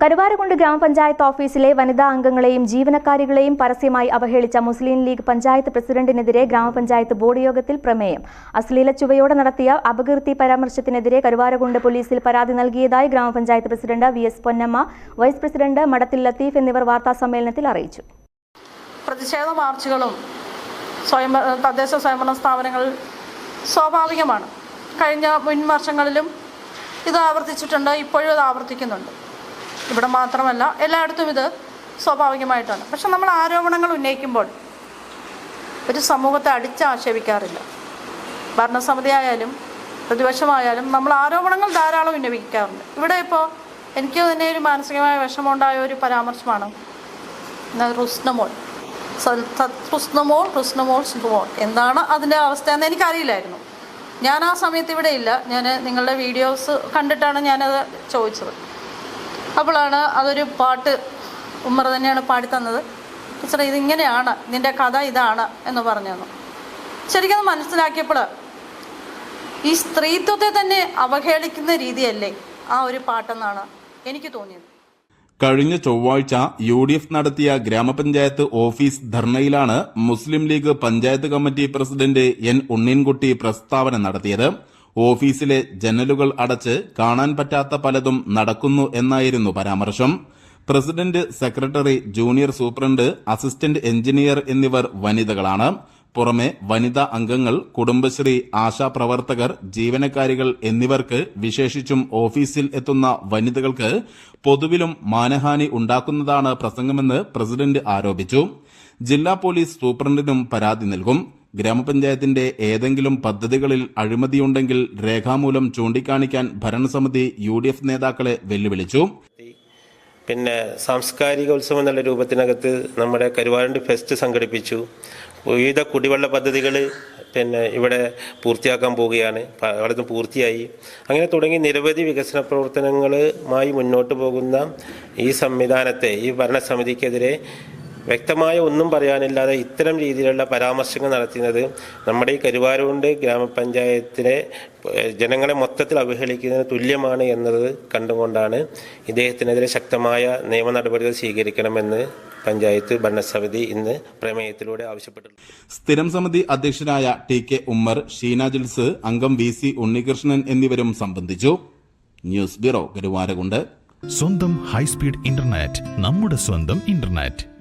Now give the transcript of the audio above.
കരുവാരകുണ്ട് ഗ്രാമപഞ്ചായത്ത് ഓഫീസിലെ വനിതാ അംഗങ്ങളെയും ജീവനക്കാരികളെയും പരസ്യമായി അവഹേളിച്ച മുസ്ലിം ലീഗ് പഞ്ചായത്ത് പ്രസിഡന്റിനെതിരെ ഗ്രാമപഞ്ചായത്ത് ബോർഡ് യോഗത്തിൽ പ്രമേയം. അശ്ലീല ചുവയോടെ നടത്തിയ അപകീർത്തി പരാമർശത്തിനെതിരെ കരുവാരകുണ്ട് പോലീസിൽ പരാതി നൽകിയതായി ഗ്രാമപഞ്ചായത്ത് president V S Ponnamma vice president Madathil Latheef എന്നിവർ വാർത്താസമ്മേളനത്തിൽ അറിയിച്ചു. പ്രതിഷേധ മാർച്ചുകളും സ്വയം തദ്ദേശ സ്വയംഭരണ സ്ഥാപനങ്ങൾ സ്വാഭാവികമാണ്. കഴിഞ്ഞ മുൻ വർഷങ്ങളിലും ഇത് ആവർത്തിച്ചിട്ടുണ്ട് ഇപ്പോഴും ഇത് ആവർത്തിക്കുന്നുണ്ട്. ഇവിടെ മാത്രമല്ല എല്ലായിടത്തും ഇത് സ്വാഭാവികമായിട്ടാണ്. പക്ഷെ നമ്മൾ ആരോപണങ്ങൾ ഉന്നയിക്കുമ്പോൾ ഒരു സമൂഹത്തെ അടിച്ചാക്ഷേപിക്കാറില്ല. ഭരണസമിതി ആയാലും പ്രതിപക്ഷമായാലും നമ്മൾ ആരോപണങ്ങൾ ധാരാളം ഉന്നയിക്കാറുണ്ട്. ഇവിടെ ഇപ്പോൾ എനിക്ക് തന്നെ ഒരു മാനസികമായ വിഷമമുണ്ടായ ഒരു പരാമർശമാണ്. റുസ്നമോൾ. റുസ്നമോൾ റുസ്നമോൾ സുഖമോൾ എന്താണ് അതിന്റെ അവസ്ഥ എന്ന് എനിക്കറിയില്ലായിരുന്നു. ഞാൻ ആ സമയത്ത് ഇവിടെ ഇല്ല. ഞാൻ നിങ്ങളുടെ വീഡിയോസ് കണ്ടിട്ടാണ് ഞാനത് ചോദിച്ചത്. അപ്പോഴാണ് അതൊരു പാട്ട് ഉമ്മർ തന്നെയാണ് പാടി തന്നത് ടീച്ചർ ഇതിങ്ങനെയാണ് നിന്റെ കഥ ഇതാണ് എന്ന് പറഞ്ഞു തന്നു ശരിക്കും അത് മനസ്സിലാക്കിയപ്പോൾ ഈ സ്ത്രീത്വത്തെ തന്നെ അവഹേളിക്കുന്ന രീതിയല്ലേ ആ ഒരു പാട്ടെന്നാണ് എനിക്ക് തോന്നിയത്. കഴിഞ്ഞ ചൊവ്വാഴ്ച യു ഡി എഫ് നടത്തിയ ഗ്രാമപഞ്ചായത്ത് office ധർണയിലാണ് Muslim League panchayat committee president N Unninkutty പ്രസ്താവന നടത്തിയത്. ഓഫീസിലെ ജനലുകൾ അടച്ച് കാണാൻ പറ്റാത്ത പലതും നടക്കുന്നു എന്നായിരുന്നു പരാമർശം. President secretary junior superintendent assistant engineer എന്നിവർ വനിതകളാണ്. പുറമെ വനിതാ അംഗങ്ങൾ കുടുംബശ്രീ ആശാപ്രവർത്തകർ ജീവനക്കാരികൾ എന്നിവർക്ക് വിശേഷിച്ചും ഓഫീസിൽ എത്തുന്ന വനിതകൾക്ക് പൊതുവിലും മാനഹാനി ഉണ്ടാക്കുന്നതാണ് പ്രസംഗമെന്ന് പ്രസിഡന്റ് ആരോപിച്ചു. ജില്ലാ പോലീസ് സൂപ്രണ്ടിനും പരാതി നൽകും. ഗ്രാമപഞ്ചായത്തിന്റെ ഏതെങ്കിലും പദ്ധതികളിൽ അഴിമതിയുണ്ടെങ്കിൽ രേഖാമൂലം ചൂണ്ടിക്കാണിക്കാൻ ഭരണസമിതി യു ഡി എഫ് നേതാക്കളെ വെല്ലുവിളിച്ചു. പിന്നെ സാംസ്കാരിക ഉത്സവം എന്നുള്ള രൂപത്തിനകത്ത് നമ്മുടെ കരുവാരണ്ട് ഫെസ്റ്റ് സംഘടിപ്പിച്ചു. വിവിധ കുടിവെള്ള പദ്ധതികൾ പിന്നെ ഇവിടെ പൂർത്തിയാക്കാൻ പോവുകയാണ്. അവിടുന്ന് പൂർത്തിയായി. അങ്ങനെ തുടങ്ങി നിരവധി വികസന പ്രവർത്തനങ്ങളുമായി മുന്നോട്ട് പോകുന്ന ഈ സംവിധാനത്തെ ഈ ഭരണസമിതിക്കെതിരെ വ്യക്തമായ ഒന്നും പറയാനില്ലാതെ ഇത്തരം രീതിയിലുള്ള പരാമർശങ്ങൾ നടത്തുന്നത് നമ്മുടെ ഈ കരുവാരുകൊണ്ട് ഗ്രാമപഞ്ചായത്തിലെ ജനങ്ങളെ മൊത്തത്തിൽ അവഹേളിക്കുന്നതിന് തുല്യമാണ് എന്നത് കണ്ടുകൊണ്ടാണ് ഇദ്ദേഹത്തിനെതിരെ ശക്തമായ നിയമ നടപടികൾ സ്വീകരിക്കണമെന്ന് പഞ്ചായത്ത് ഭരണസമിതി ഇന്ന് പ്രമേയത്തിലൂടെ ആവശ്യപ്പെട്ടിട്ടുണ്ട്. സ്ഥിരം സമിതി അധ്യക്ഷനായ ടി കെ ഉമ്മർ ഷീന ജിൽസ് അംഗം വി സി ഉണ്ണികൃഷ്ണൻ എന്നിവരും സംബന്ധിച്ചു. News bureau Karuvarakundu. സ്വന്തം ഹൈസ്പീഡ് ഇന്റർനെറ്റ് നമ്മുടെ സ്വന്തം ഇന്റർനെറ്റ്.